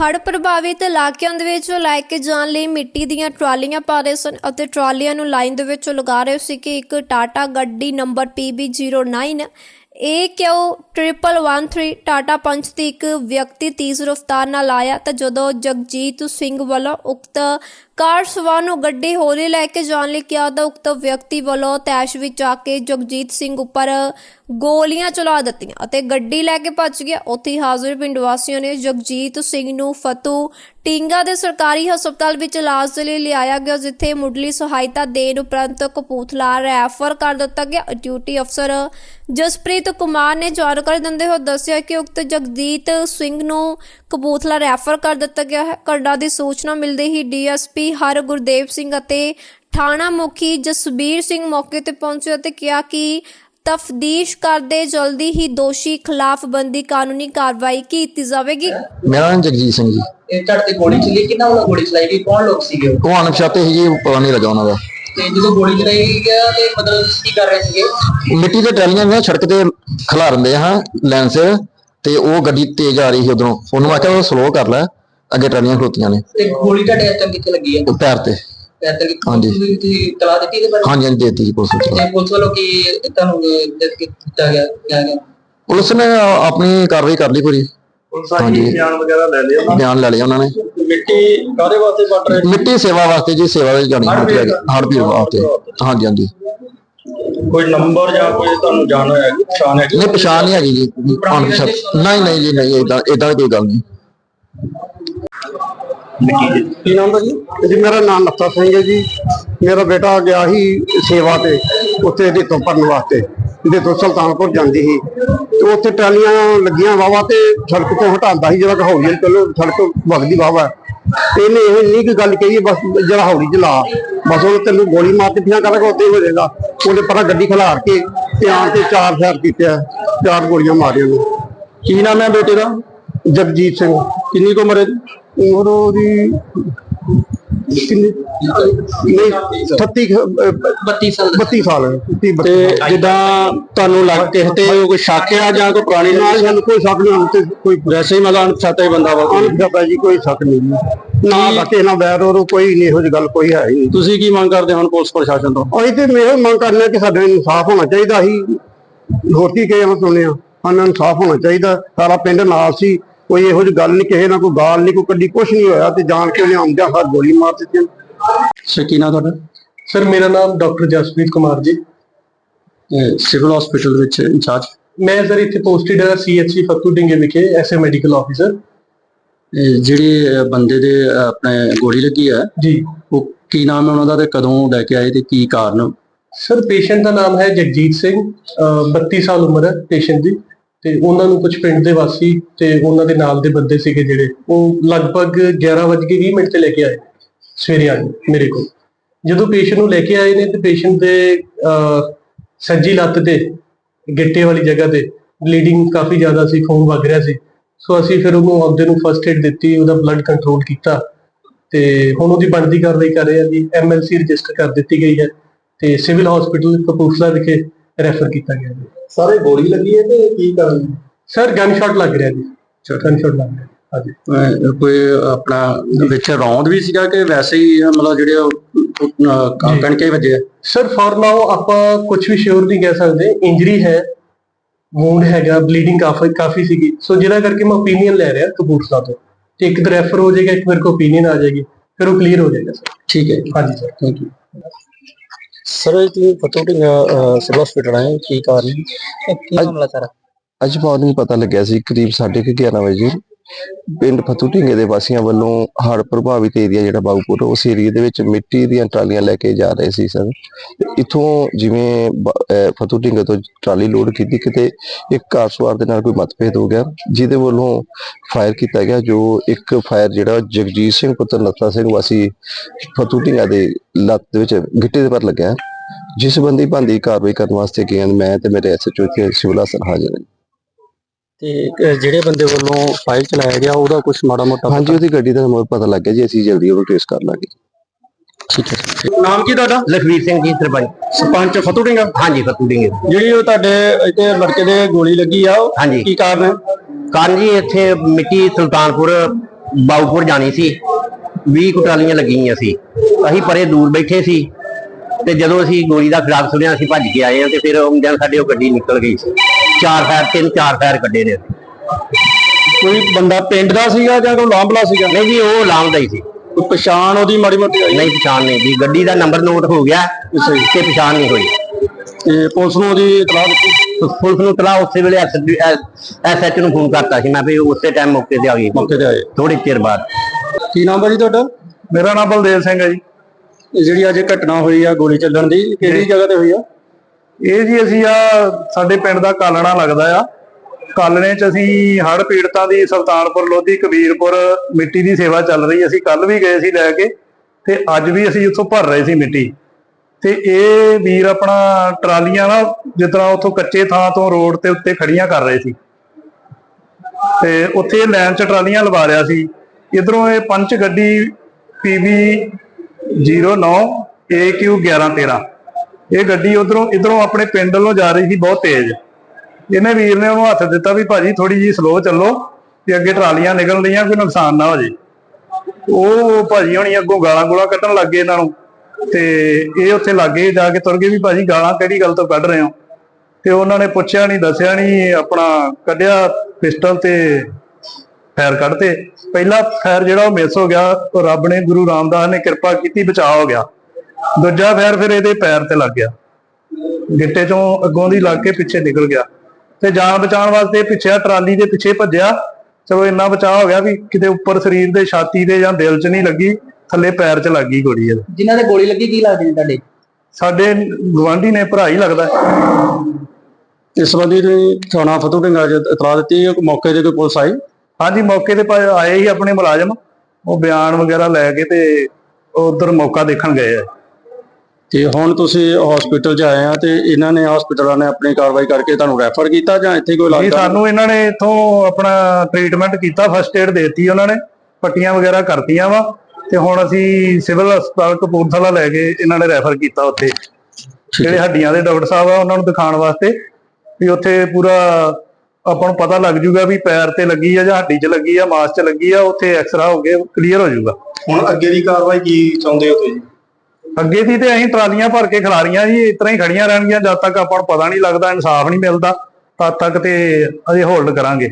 ਹੜ੍ਹ ਪ੍ਰਭਾਵਿਤ ਇਲਾਕਿਆਂ ਦੇ ਵਿੱਚ ਲੈ ਕੇ ਜਾਣ ਲਈ ਮਿੱਟੀ ਦੀਆਂ ਟਰਾਲੀਆਂ ਪਾ ਰਹੇ ਸਨ ਅਤੇ ਟਰਾਲੀਆਂ ਨੂੰ ਲਾਈਨ ਦੇ ਵਿੱਚ ਲਗਾ ਰਹੇ ਸੀ ਕਿ ਇੱਕ ਟਾਟਾ ਗੱਡੀ ਨੰਬਰ PB09 ਇਹ ਕਿਉਂ 1113 ਟਾਟਾ ਪੰਚ ਦੀ ਇੱਕ ਵਿਅਕਤੀ ਤੇਜ਼ ਰਫ਼ਤਾਰ ਨਾਲ ਆਇਆ ਤਾਂ ਜਦੋਂ ਜਗਜੀਤ ਸਿੰਘ ਵੱਲੋਂ ਉਕਤ ਕਾਰ ਸਵਾਰ ਨੂੰ ਗੱਡੀ ਹੌਲੀ ਲੈ ਕੇ ਜਾਣ ਲਈ ਕਿਹਾ ਤਾਂ ਉਕਤ ਵਿਅਕਤੀ ਵੱਲੋਂ ਤੈਸ਼ ਵਿੱਚ ਆ ਕੇ ਜਗਜੀਤ ਸਿੰਘ ਉੱਪਰ ਗੋਲੀਆਂ ਚਲਾ ਦਿੱਤੀਆਂ ਅਤੇ ਗੱਡੀ ਲੈ ਕੇ ਭੱਜ ਗਿਆ। ਉੱਥੇ ਹਾਜ਼ਰ ਪਿੰਡ ਵਾਸੀਆਂ ਨੇ ਜਗਜੀਤ ਸਿੰਘ ਨੂੰ ਫਤੂ ਟਿੰਗਾ ਦੇ ਸਰਕਾਰੀ ਹਸਪਤਾਲ ਵਿੱਚ ਇਲਾਜ ਦੇ ਲਈ ਲਿਆਇਆ ਗਿਆ, ਜਿੱਥੇ ਮੁੱਢਲੀ ਸਹਾਇਤਾ ਦੇਣ ਉਪਰੰਤ ਕਪੂਥਲਾ ਰੈਫਰ ਕਰ ਦਿੱਤਾ ਗਿਆ। ਡਿਊਟੀ ਅਫਸਰ ਜਸਪ੍ਰੀਤ ਕੁਮਾਰ ਨੇ ਜਾਣਕਾਰੀ ਦਿੰਦੇ ਹੋਏ ਦੱਸਿਆ ਕਿ ਉਕਤ ਜਗਜੀਤ ਸਿੰਘ ਨੂੰ ਕਪੂਥਲਾ ਰੈਫਰ ਕਰ ਦਿੱਤਾ ਗਿਆ ਹੈ। ਘਟਨਾ ਦੀ ਸੂਚਨਾ ਮਿਲਦੇ ਹੀ ਡੀਐਸਪੀ ਹਰ ਗੁਰਦੇਵ ਸਿੰਘ ਅਤੇ ਥਾਣਾ ਮੁਖੀ ਜਸਬੀਰ ਸਿੰਘ ਮੌਕੇ ਤੇ ਪਹੁੰਚੇ ਅਤੇ ਕਿਹਾ ਕਿ ਤਫਦੀਸ਼ ਕਰਦੇ ਜਲਦੀ ਹੀ ਦੋਸ਼ੀ ਖਿਲਾਫ ਬੰਦੀ ਕਾਨੂੰਨੀ ਕਾਰਵਾਈ ਕੀਤੀ ਜਾਵੇਗੀ। ਮੇਰਾ ਨਾਮ ਜਗਜੀਤ ਸਿੰਘ ਜੀ। ਇਹ ਝੜ ਤੇ ਗੋਲੀ ਚੱਲੀ ਕਿੰਨਾ ਉਹਨਾਂ ਗੋਲੀ ਚਲਾਈ? ਗਈ ਕੌਣ ਲੋਕ ਸੀਗੇ ਉਹ? ਅਣਪਛਾਤੇ ਸੀ ਜੀ ਪਤਾ ਨਹੀਂ ਲੱਗਾ ਉਹਨਾਂ ਦਾ। ਤੇ ਜਦੋਂ ਗੋਲੀ ਚਲਾਈ ਗਿਆ ਤੇ ਮਤਲਬ ਕੀ ਕਰ ਰਹੇ ਸੀਗੇ? ਮਿੱਟੀ ਦੇ ਟੈਲੀਆਂ ਨੇ ਸੜਕ ਤੇ ਖਿਲਾਰਦੇ ਹਾਂ ਲੈਣ ਸਿਰ ਤੇ ਉਹ ਗੱਡੀ ਤੇਜ਼ ਆ ਰਹੀ ਸੀ ਉਧਰੋਂ। ਉਹਨੂੰ ਆਖਿਆ ਉਹ ਸਲੋ ਕਰ ਲੈ ਅੱਗੇ ਟਰਾਲੀਆਂ ਖਲੋਤੀਆਂ ਨੇ। ਤੇ ਗੋਲੀ ਤੁਹਾਡੇ ਹੱਥਾਂ ਕਿੱਥੇ ਲੱਗੀ ਹੈ ਉਹ ਪੈਰ ਤੇ। ਪੈਰ ਤੇ ਹਾਂਜੀ। ਤੁਸੀਂ ਤੁਸੀਂ ਤਲਾ ਦਿੱਤੀ ਤੇ ਹਾਂਜੀ ਹਾਂਜੀ ਦੇਤੀ ਜੀ ਪੁਲਿਸ ਨੂੰ ਤੇ ਪੁਲਿਸ ਵੱਲੋਂ ਕੀ ਤੁਹਾਨੂੰ ਦਿੱਤਾ ਗਿਆ ਕਿਹਾ ਗਿਆ? ਪੁਲਿਸ ਨੇ ਆਪਣੀ ਕਾਰਵਾਈ ਕਰ ਲਈ ਪੂਰੀ। ਹਾਂਜੀ। ਬਿਆਨ ਵਗੈਰਾ ਲੈ ਲਿਆ ਬਿਆਨ ਲੈ ਲਿਆ ਉਹਨਾਂ ਨੇ। ਮਿੱਟੀ ਕਾਦੇ ਵਾਸਤੇ ਵੱਟ ਰਹੇ ਮਿੱਟੀ ਸੇਵਾ ਵਾਸਤੇ ਜੀ ਸੇਵਾ ਦੇ ਜਾਣੀ ਹੜ੍ਹ ਮਿੱਟੀ ਪੀੜਤ- ਹੜ ਪੀੜ ਵਾਸਤੇ। ਹਾਂਜੀ ਹਾਂਜੀ। ਕੋਈ ਨੰਬਰ ਜਾਂ ਕੋਈ ਤੁਹਾਨੂੰ ਜਾਣ ਹੈ ਪਛਾਣ ਹੈ? ਨਹੀਂ ਪਛਾਣ ਨਹੀਂ ਹੈਗੀ ਜੀ। ਅਣਪਛਾਤ ਨਹੀਂ ਨਹੀਂ ਜੀ ਨਹੀਂ ਇਦਾਂ ਇਦਾਂ ਕੋਈ ਗੱਲ ਨਹੀਂ। ਕੀ ਨਾਮ ਦਾ ਜੀ? ਜੀ ਮੇਰਾ ਨਾਮ ਨੱਥਾ ਸਿੰਘ ਹੈ ਜੀ। ਮੇਰਾ ਬੇਟਾ ਗਿਆ ਸੀ ਸੇਵਾ ਤੇ ਉੱਥੇ ਇਹਦੇ ਤੋਂ ਭਰਨ ਵਾਸਤੇ। ਤੋਂ ਸੁਲਤਾਨਪੁਰ ਜਾਂਦੀ ਸੀ ਤੇ ਉੱਥੇ ਟਰਾਲੀਆਂ ਲੱਗੀਆਂ ਵਾਵਾ ਤੇ ਸੜਕ ਤੋਂ ਹਟਾਉਂਦਾ ਸੀ ਜਿਹੜਾ ਹੌਲੀ ਚਲੋ ਸੜਕ ਵਗਦੀ ਵਾਵਾ ਤੇ ਇਹਨੇ ਇਹ ਨਹੀਂ ਕਿ ਗੱਲ ਕਹੀ ਬਸ ਜਰਾ ਹੌਲੀ ਚਲਾ ਬਸ ਉਹ ਤੈਨੂੰ ਗੋਲੀ ਮਾਰ ਕੇ ਪਿਆ ਕਰਾਂਗਾ ਉੱਤੇ ਹੋ ਜਾਏਗਾ। ਉਹਨੇ ਪਤਾ ਗੱਡੀ ਖਿਲਾਰ ਕੇ ਤੇ ਆਣ ਕੇ ਚਾਰ ਫੈਰ ਕੀਤੇ ਚਾਰ ਗੋਲੀਆਂ ਮਾਰੀਆਂ ਨੇ। ਕੀ ਨਾਮ ਹੈ ਬੇਟੇ ਦਾ? ਜਗਜੀਤ ਸਿੰਘ। ਕਿੰਨੀ ਕੁ ਉਮਰ ਹੈ ਉਮਰ ਉਹਦੀ ਕਿੰਨੀ? ਨਹੀਂ 38 ਅਹ, 32 ਸਾਲ। ਦਾ 32 ਸਾਲ ਹੈ। 30 ਤੇ ਜਿੱਦਾਂ ਤੁਹਾਨੂੰ ਲੱਗ ਕਿਸੇ ਤੇ ਕੋਈ ਸ਼ੱਕ ਆ ਜਾਂ ਕੋਈ ਪੁਰਾਣੀ ਨਾ ਨਾਲ ਸਾਨੂੰ ਕੋਈ ਸ਼ੱਕ ਨਹੀਂ ਹਨ ਤੇ ਕੋਈ ਵੈਸੇ ਹੀ ਮਤਲਬ ਅਣਪਛਾਤਾ ਹੀ ਬੰਦਾ ਵਾ। ਕੋਈ। ਅਨਪਛਾਤਾ ਜੀ ਕੋਈ ਸ਼ੱਕ ਨਹੀਂ ਜੀ। ਨਾ ਬਾਕੀ ਨਾ ਬੈਰ ਉਹ ਕੋਈ ਨਹੀਂ ਇਹੋ ਜਿਹੀ ਗੱਲ ਕੋਈ ਹੈ ਨਹੀਂ। ਤੁਸੀਂ ਕੀ ਮੰਗ ਕਰਦੇ ਹੋ ਹੁਣ ਪੁਲਿਸ ਪ੍ਰਸ਼ਾਸਨ ਤੋਂ? ਅਸੀਂ ਤੇ ਮੇਰੇ ਮੰਗ ਕਰਨੇ ਕਿ ਸਾਡੇ ਇਨਸਾਫ ਹੋਣਾ ਚਾਹੀਦਾ ਸੀ। ਹੋਰ ਕੀ ਕਹੇ ਮੈਂ ਸੁਣਿਆ। ਸਾਨੂੰ ਇਨਸਾਫ ਹੋਣਾ ਚਾਹੀਦਾ। ਸਾਰਾ ਪਿੰਡ ਨਾਲ ਸੀ। ਕੋਈ ਇਹੋ ਜਿਹੀ ਗੱਲ ਨਹੀਂ ਕਿਸੇ ਨਾਲ ਕੋਈ ਗਾਲ ਨਹੀਂ ਕੋਈ ਕੱਢੀ ਕੁਛ ਨਹੀਂ ਹੋਇਆ ਤੇ ਜਾਣ ਕੇ ਉਹਨੇ ਆਉਂਦਿਆਂ ਹਰ ਗੋਲੀ ਮਾਰ ਦਿੱਤੀ। ਸਰ ਕੀ ਨਾਮ ਤੁਹਾਡਾ? ਸਰ ਮੇਰਾ ਨਾਮ doctor Jaspreet Kumar ji. Civil hospital ਵਿੱਚ ਇੰਚਾਰਜ? ਮੈਂ ਸਰ ਇੱਥੇ ਪੋਸਟਡ ਹਾਂ ਸੀਐਚਸੀ ਫੱਤੂ ਢਿੰਗੇ ਵਿਖੇ ਐਸਏ ਮੈਡੀਕਲ ਆਫੀਸਰ ਜਿਹੜੇ ਬੰਦੇ ਦੇ ਆਪਣੇ ਗੋਲੀ ਲੱਗੀ ਹੈ ਜੀ। ਉਹ ਕੀ ਨਾਮ ਹੈ ਉਹਨਾਂ ਦਾ ਤੇ ਕਦੋਂ ਲੈ ਕੇ ਆਏ ਤੇ ਕੀ ਕਾਰਨ? ਸਰ ਪੇਸ਼ੈਂਟ ਦਾ ਨਾਮ ਹੈ ਜਗਜੀਤ ਸਿੰਘ ਅਹ 32 ਸਾਲ ਉਮਰ ਹੈ ਪੇਸ਼ੈਂਟ ਦੀ। ਤੇ ਉਹਨਾਂ ਨੂੰ ਕੁਝ ਪਿੰਡ ਦੇ ਵਾਸੀ ਤੇ ਉਹਨਾਂ ਦੇ ਨਾਲ ਦੇ ਬੰਦੇ ਸੀਗੇ ਜਿਹੜੇ, ਉਹ ਲਗਭਗ 11:20 ਮਿੰਟ ਤੇ ਲੈ ਕੇ ਆਏ ਸਵੇਰੇ ਆਏ ਮੇਰੇ ਕੋਲ। ਜਦੋਂ ਪੇਸ਼ੈਂਟ ਨੂੰ ਲੈ ਕੇ ਆਏ ਨੇ ਤੇ ਪੇਸ਼ੈਂਟ ਦੇ ਸੱਜੀ ਲੱਤ ਤੇ, ਗਿੱਟੇ ਵਾਲੀ ਜਗ੍ਹਾ ਤੇ ਬਲੀਡਿੰਗ ਕਾਫੀ ਜ਼ਿਆਦਾ ਸੀ, ਖੂਨ ਵਗ ਰਿਹਾ ਸੀ। ਸੋ ਅਸੀਂ ਫਿਰ ਉਹਨੂੰ ਆਉਂਦੇ ਨੂੰ ਫਰਸਟ ਏਡ ਦਿੱਤੀ, ਉਹਦਾ ਬਲੱਡ ਕੰਟਰੋਲ ਕੀਤਾ ਤੇ ਹੁਣ ਉਹਦੀ ਬਣਦੀ ਕਾਰਵਾਈ ਕਰ ਰਹੇ ਆ ਜੀ ਐਮਐਲਸੀ ਰਜਿਸਟਰ ਕਰ ਦਿੱਤੀ ਗਈ ਹੈ ਤੇ ਸਿਵਲ ਹਸਪੀਟਲ ਕਪੂਰਥਲਾ ਵਿਖੇ ਰੈਫਰ ਕੀਤਾ ਗਿਆ ਜੀ। ਸਾਰੇ ਗੋਲੀ ਲੱਗੀ ਹੈ ਤੇ ਕੀ ਕਾਰਨ? ਸਰ ਗਨ ਸ਼ਾਟ ਲੱਗ ਰਿਹਾ ਜੀ। ਗਨ ਸ਼ਾਟ ਲੱਗ ਰਿਹਾ। ਹਾਂਜੀ। ਅਹ ਕੋਈ ਆਪਣਾ ਵਿੱਚ ਰੌਂਦ ਵੀ ਸੀਗਾ ਕਿ ਵੈਸੇ ਹੀ ਮਤਲਬ ਜਿਹੜੇ ਉਹ। ਕਣਕੇ ਵੱਜੇ ਆ? ਸਰ ਫॉर ਨਾਓ ਆਪਾਂ ਕੁਝ ਵੀ ਸ਼ੋਰ ਨਹੀਂ ਕਹਿ ਸਕਦੇ। ਇੰਜਰੀ ਹੈ ਵੂੰਡ ਹੈਗਾ ਬਲੀਡਿੰਗ ਕਾਫੀ ਕਾਫੀ ਸੀਗੀ। ਸੋ ਜਿਹਦਾ ਕਰਕੇ ਮੈਂ ਓਪੀਨੀਅਨ ਲੈ ਰਿਹਾ ਕਪੂਰਥਲਾ ਤੋਂ। ਤੇ ਇੱਕ ਤਾਂ ਰੈਫਰ ਹੋ ਜਾਏਗਾ ਇੱਕ ਮੇਰੇ ਕੋ ਓਪੀਨੀਅਨ ਆ ਜਾਏਗੀ ਫਿਰ ਉਹ ਕਲੀਅਰ ਹੋ ਜਾਏਗਾ ਸਰ ਠੀਕ ਹੈ ਹਾਂਜੀ ਸਰ ਥੈਂਕ ਯੂ ਸਰ ਤੁਸੀਂ ਫਤੋਟਿੰਗਾ ਸਿਵਲ ਹਸਪੀਟਲ ਆਏ ਕੀ ਕਾਰਨ ਕੀ ਮਾਮਲਾ ਸਰ? ਅੱਜ ਮਾਰਨਿੰਗ ਪਤਾ ਲੱਗਿਆ ਸੀ। ਕਰੀਬ 11:30 ਵਜੇ ਪਿੰਡ ਫਤੂ ਦੇ ਵਾਸੀਆਂ ਵੱਲੋਂ ਹੜ੍ਹ ਪ੍ਰਭਾਵਿਤ ਏਰੀਆ ਜਿਹੜਾ ਬਾਗਪੁਰ ਉਸ ਏਰੀਆ ਦੇ ਵਿੱਚ ਮਿੱਟੀ ਦੀਆਂ ਟਰਾਲੀਆਂ ਲੈ ਕੇ ਜਾ ਰਹੇ ਸੀ ਸਰ। ਇਥੋਂ ਜਿਵੇਂ ਬ- ਤੋਂ ਟਰਾਲੀ ਲੋਡ ਕੀਤੀ, ਕਿਤੇ ਇੱਕ ਕਾਰ ਸਵਾਰ ਦੇ ਨਾਲ ਕੋਈ ਮਤਭੇਦ ਹੋ ਗਿਆ, ਜਿਹਦੇ ਵੱਲੋਂ ਫਾਇਰ ਕੀਤਾ ਗਿਆ, ਜੋ ਇੱਕ ਫਾਇਰ ਜਿਹੜਾ ਜਗਜੀਤ ਸਿੰਘ ਪੁੱਤਰ ਨੱਥਾ ਸਿੰਘ ਵਾਸੀ ਫਤੂ ਢਿੰਗਾ ਦੇ ਲੱਤ ਦੇ ਵਿੱਚ ਗਿੱਟੇ ਦੇ ਪਰ ਲੱਗਿਆ, ਜਿਸ ਸੰਬੰਧੀ ਬੰਦੀ ਕਾਰਵਾਈ ਕਰਨ ਵਾਸਤੇ ਗਏ ਮੈਂ ਤੇ ਮੇਰੇ ਐਸਐਚਓ ਇੱਥੇ ਸਿਵਲ ਹਸਪਤਾਲ ਹਾਜ਼ਰ ਨੇ ਤੇ ਜਿਹੜੇ ਬੰਦੇ ਵੱਲੋਂ ਫਾਈਲ ਚਲਾਇਆ ਗਿਆ ਉਹਦਾ ਕੁਝ ਮਾੜਾ ਮੋਟਾ ਹਾਂਜੀ ਉਹਦੀ ਗੱਡੀ ਦਾ ਨੰਬਰ ਪਤਾ ਲੱਗ ਗਿਆ ਜੀ ਅਸੀਂ ਜਲਦੀ ਉਹਨੂੰ ਟ੍ਰੇਸ ਕਰ ਲਾਂਗੇ। ਠੀਕ ਹੈ ਨਾਮ ਕੀ ਤੁਹਾਡਾ? ਲਖਵੀਰ ਸਿੰਘ ਜੀ ਸਰਪੰਚ। ਸਰਪੰਚ ਫਤੋਟਿੰਗਾ ਹਾਂਜੀ ਫਤੂੜੀਏ ਜਿਹੜੀ ਉਹ ਤੁਹਾਡੇ ਇੱਥੇ ਲੜਕੇ ਦੇ ਗੋਲੀ ਲੱਗੀ ਆ ਉਹ ਕੀ ਕਾਰਨ ਹੈ? ਕਾਰਨ ਜੀ ਇੱਥੇ ਮਿੱਟੀ ਸੁਲਤਾਨਪੁਰ ਬਾਉਪੁਰ ਜਾਣੀ ਸੀ। 20 ਕੁ ਟਰਾਲੀਆਂ ਲੱਗੀਆਂ ਸੀ। ਅਸੀਂ ਪਰੇ ਦੂਰ ਬੈਠੇ ਸੀ। ਤੇ ਜਦੋਂ ਅਸੀਂ ਗੋਲੀ ਦਾ ਖੜਾਕ ਸੁਣਿਆ ਅਸੀਂ ਭੱਜ ਕੇ ਆਏ ਆ ਤੇ ਫਿਰ ਹੁੰਦਿਆਂ ਸਾਡੇ ਉਹ ਗੱਡੀ ਨਿਕਲ ਗਈ ਸੀ। ਚਾਰ ਫਾਇਰ ਤਿੰਨ ਚਾਰ ਫਾਇਰ ਕੱਢੇ ਨੇ। ਕੋਈ ਬੰਦਾ ਪਿੰਡ ਦਾ ਸੀਗਾ ਜਾਂ ਕੋਈ ਲਾਂਬਲਾ ਸੀਗਾ? ਨਹੀਂ ਜੀ ਉਹ ਲਾਉਂਦਾ ਹੀ ਸੀ। ਕੋਈ ਪਛਾਣ ਉਹਦੀ ਮਾੜੀ ਮੋਟੀ ਆਈ? ਨਹੀਂ ਪਛਾਣ ਨਹੀਂ ਜੀ। ਗੱਡੀ ਦਾ ਨੰਬਰ ਨੋਟ ਹੋ ਗਿਆ ਤੇ ਪਛਾਣ ਨਹੀਂ ਹੋਈ। ਤੇ ਪੁਲਿਸ ਨੂੰ ਉਹਦੀ ਇਤਲਾਹ ਦਿੱਤੀ? ਪੁਲਿਸ ਨੂੰ ਤਲਾ ਉਸੇ ਵੇਲੇ ਐਸਐਚ ਨੂੰ ਫੋਨ ਕਰਤਾ ਸੀ। ਮੈਂ ਵੀ ਉਸੇ ਟਾਈਮ ਮੌਕੇ ਤੇ ਆ ਗਈ। ਮੌਕੇ ਤੇ ਆਏ। ਥੋੜੀ ਚਿਰ ਬਾਅਦ। ਕੀ ਨਾਮ ਹੈ ਜੀ ਤੁਹਾਡਾ? ਮੇਰਾ ਨਾਮ ਬਲਦੇਵ ਸਿੰਘ ਹੈ ਜੀ। ਇਹ ਜਿਹੜੀ ਅੱਜ ਘਟਨਾ ਹੋਈ ਆ ਗੋਲੀ ਚੱਲਣ ਦੀ ਕਿਹੜੀ ਜਗ੍ਹਾ ਤੇ ਹੋਈ ਆ? ਇਹ ਜੀ ਅਸੀਂ ਆ ਸਾਡੇ ਪਿੰਡ ਦਾ ਕਾਲਣਾ ਲੱਗਦਾ ਆ। ਕਾਲਣੇ ਚ ਅਸੀਂ ਹੜ੍ਹ ਪੀੜਤਾਂ ਦੀ ਸੁਲਤਾਨਪੁਰ, ਲੋਧੀ, ਕਬੀਰਪੁਰ ਮਿੱਟੀ ਦੀ ਸੇਵਾ ਚੱਲ ਰਹੀ ਅਸੀਂ ਕੱਲ ਵੀ ਗਏ ਸੀ ਲੈ ਕੇ ਤੇ ਅੱਜ ਵੀ ਅਸੀਂ ਉੱਥੋਂ ਭਰ ਰਹੇ ਸੀ ਮਿੱਟੀ। ਤੇ ਇਹ ਵੀਰ ਆਪਣਾ ਟਰਾਲੀਆਂ ਨਾ ਜਿਸ ਉੱਥੋਂ ਕੱਚੇ ਥਾਂ ਤੋਂ ਰੋਡ ਤੇ ਉੱਤੇ ਖੜੀਆਂ ਕਰ ਰਹੇ ਸੀ। ਤੇ ਉੱਥੇ ਲੈਣ 'ਚ ਟਰਾਲੀਆਂ ਲਵਾ ਰਿਆ ਸੀ। ਇਧਰੋਂ ਇਹ ਪੰਚ ਗੱਡੀ PB 09 AQ 1113 ਇਹ ਗੱਡੀ ਉਧਰੋਂ, ਇਧਰੋਂ ਆਪਣੇ ਪਿੰਡ ਵੱਲੋਂ ਜਾ ਰਹੀ ਸੀ, ਬਹੁਤ ਤੇਜ਼। ਇਹਨੇ ਵੀਰ ਨੇ ਉਹਨੂੰ ਹੱਥ ਦਿੱਤਾ ਵੀ ਭਾਜੀ ਥੋੜੀ ਜੀ ਸਲੋ ਚੱਲੋ ਤੇ ਅੱਗੇ ਟਰਾਲੀਆਂ ਨਿਕਲ ਰਹੀਆਂ ਕੋਈ ਨੁਕਸਾਨ ਨਾ ਹੋ ਜੇ। ਉਹ ਭਾਜੀ ਹੋਣੀ ਅੱਗੋਂ ਗਾਲਾਂ ਗੋਲਾਂ ਕੱਢਣ ਲੱਗ ਗਏ ਇਹਨਾਂ ਨੂੰ। ਤੇ ਇਹ ਉੱਥੇ ਲੱਗੇ ਜਾ ਕੇ ਤੁਰ ਗਏ ਵੀ ਭਾਜੀ ਗਾਲਾਂ ਕਿਹੜੀ ਗੱਲ ਤੋਂ ਕੱਢ ਰਹੇ ਹੋ? ਤੇ ਉਹਨਾਂ ਨੇ ਪੁੱਛਿਆ ਨਹੀਂ ਦੱਸਿਆ ਨਹੀਂ ਆਪਣਾ ਕੱਢਿਆ ਪਿਸਟਲ ਤੇ ਫਾਇਰ ਕੱਢਤੇ। ਪਹਿਲਾ ਫਾਇਰ ਜਿਹੜਾ ਉਹ ਮਿਸ ਹੋ ਗਿਆ ਰੱਬ ਨੇ ਗੁਰੂ ਰਾਮਦਾਸ ਨੇ ਕਿਰਪਾ ਕੀਤੀ, ਬਚਾਅ ਹੋ ਗਿਆ। ਦੂਜਾ ਫਾਇਰ ਫਿਰ ਇਹਦੇ ਪੈਰ ਤੇ ਲੱਗ ਗਿਆ। ਗਿੱਟੇ ਚੋਂ ਅੱਗੋਂ ਦੀ ਲੱਗ ਕੇ ਪਿੱਛੇ ਨਿਕਲ ਗਿਆ। ਤੇ ਜਾਨ ਬਚਾਉਣ ਵਾਸਤੇ ਪਿੱਛੇ ਆ ਟਰਾਲੀ ਦੇ ਪਿੱਛੇ ਭੱਜਿਆ। ਚਲੋ ਇੰਨਾ ਬਚਾਅ ਹੋ ਗਿਆ ਵੀ ਕਿਤੇ ਉੱਪਰ ਸਰੀਰ ਦੇ ਛਾਤੀ ਤੇ ਜਾਂ ਦਿਲ 'ਚ ਨਹੀਂ ਲੱਗੀ ਥੱਲੇ ਪੈਰ 'ਚ ਲੱਗ ਗਈ ਗੋਲੀ ਇਹਦੇ। ਜਿਨ੍ਹਾਂ ਦੇ ਗੋਲੀ ਲੱਗੀ ਕੀ ਲੱਗਦੀ ਨੇ ਤੁਹਾਡੇ? ਸਾਡੇ ਗਵਾਂਢੀ ਨੇ ਭਰਾ ਹੀ ਲੱਗਦਾ। ਇਸ ਸੰਬੰਧੀ ਥਾਣਾ ਫਤੂ ਢਿੰਗਾ ਚ ਇਤਲਾਹ ਦਿੱਤੀ ਹੈ, ਮੌਕੇ ਤੇ ਕੋਈ ਪੁਲਿਸ ਆਈ? ਹਾਂਜੀ ਮੌਕੇ ਤੇ ਪਾ- ਆਏ ਹੀ ਆਪਣੇ ਮੁਲਾਜ਼ਮ। ਉਹ ਬਿਆਨ ਵਗੈਰਾ ਲੈ ਕੇ ਤੇ ਉਧਰ ਮੌਕਾ ਦੇਖਣ ਗਏ ਆ। ਤੇ ਹੁਣ ਤੁਸੀਂ ਹਸਪੀਟਲ 'ਚ ਆਏ ਆ ਤੇ ਇਹਨਾਂ ਨੇ ਹਸਪੀਟਲਾਂ ਨੇ ਆਪਣੀ ਕਾਰਵਾਈ ਕਰਕੇ ਤੁਹਾਨੂੰ ਰੈਫਰ ਕੀਤਾ ਜਾਂ ਇੱਥੇ ਕੋਈ ਨਹੀਂ ਇਲਾਜ ਕਰ- ਸਾਨੂੰ ਇਹਨਾਂ ਨੇ ਇਥੋਂ ਆਪਣਾ ਟ੍ਰੀਟਮੈਂਟ ਕੀਤਾ ਫਸਟ ਏਡ ਦੇਤੀ ਉਹਨਾਂ ਨੇ ਪੱਟੀਆਂ ਵਗੈਰਾ ਕਰਤੀਆਂ ਵਾ ਤੇ ਹੁਣ ਅਸੀਂ ਸਿਵਲ ਹਸਪਤਾਲ ਕਪੂਰਥਲਾ ਲੈ ਕੇ ਇਹਨਾਂ ਨੇ ਰੈਫਰ ਕੀਤਾ ਉੱਥੇ। ਜਿਹੜੇ ਹੱਡੀਆਂ ਦੇ ਡਾਕਟਰ ਸਾਹਿਬ ਆ ਉਹਨਾਂ ਨੂੰ ਦਿਖਾਉਣ ਵਾਸਤੇ ਵੀ ਉੱਥੇ ਪੂਰਾ ਆਪਾਂ ਨੂੰ ਪਤਾ ਲੱਗ ਜੂਗਾ ਵੀ ਪੈਰ ਤੇ ਲੱਗੀ ਆ ਜਾਂ ਹੱਡੀ 'ਚ ਲੱਗੀ ਆ ਮਾਸ 'ਚ ਲੱਗੀ ਆ ਉੱਥੇ ਐਕਸਰਾ ਹੋ ਕੇ ਕਲੀਅਰ ਹੋ ਜਾਊਗਾ ਹੁਣ ਅੱਗੇ ਦੀ ਕਾਰਵਾਈ ਕੀ ਚਾਹੁੰਦੇ ਹੋ ਤੁਸੀਂ? ਅੱਗੇ ਦੀ ਤੇ ਅਸੀਂ ਟਰਾਲੀਆਂ ਭਰ ਕੇ ਖਿਲਾਰੀਆਂ ਜੀ ਇਸ ਤਰ੍ਹਾਂ ਹੀ ਖੜੀਆਂ ਰਹਿਣਗੀਆਂ, ਜਦ ਤੱਕ ਆਪਾਂ ਨੂੰ ਪਤਾ ਨਹੀਂ ਲੱਗਦਾ, ਇਨਸਾਫ ਨਹੀਂ ਮਿਲਦਾ, ਤਦ ਤੱਕ ਤੇ ਅਜੇ ਹੋਲਡ ਕਰਾਂਗੇ।